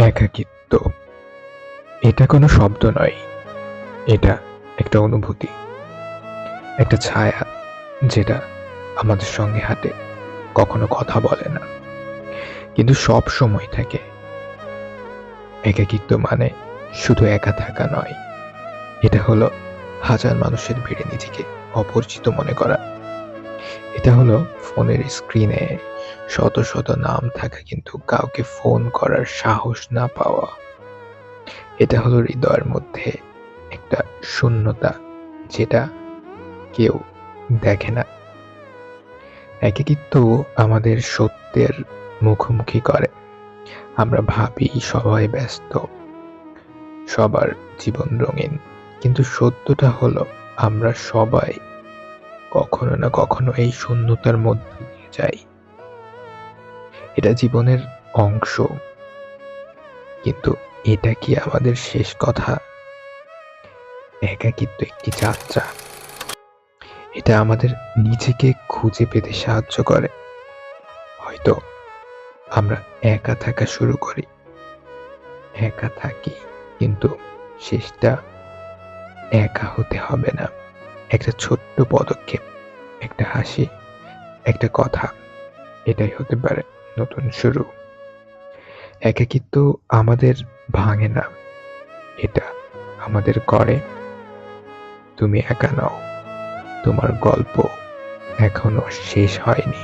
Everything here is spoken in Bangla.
একাকিত্ব। এটা কোনো শব্দ নয়। এটা একটা অনুভূতি। একটা ছায়া যেটা আমাদের সঙ্গে হাঁটে কখনো কথা বলে না। কিন্তু সব সময় থাকে। একাকিত্ব মানে শুধু একা থাকা নয়। এটা হলো হাজার মানুষের ভিড়ে নিজেকে অপরিচিত মনে করা। এটা হলো ফোনের স্ক্রিনে শত শত নাম থাকা, কিন্তু কাউকে ফোন করার সাহস না পাওয়া। এটা হলো হৃদয়ের মধ্যে একটা শূন্যতা যেটা কেউ দেখে না। একাকিত্ব আমাদের সত্যের মুখোমুখি করে। আমরা ভাবি সবাই ব্যস্ত, সবার জীবন রঙিন, কিন্তু সত্যটা হলো আমরা সবাই কখনো না কখনো এই শূন্যতার মধ্যে দিয়ে যাই এটা জীবনের অংশ। কিন্তু এটা কি আমাদের শেষ কথা? একাকিত্ব একটি যাত্রা। এটা আমাদের নিজেকে খুঁজে পেতে সাহায্য করে। হয়তো আমরা একা থাকা শুরু করি। একা থাকি, কিন্তু শেষটা একা হতে হবে না। একটা ছোট্ট পদক্ষেপ, একটা হাসি, একটা কথা, এটাই হতে পারে নতুন শুরু। একাকিত্ব আমাদের ভাঙে না, এটা আমাদের করে। তুমি একা নাও, তোমার গল্প এখনও শেষ হয়নি।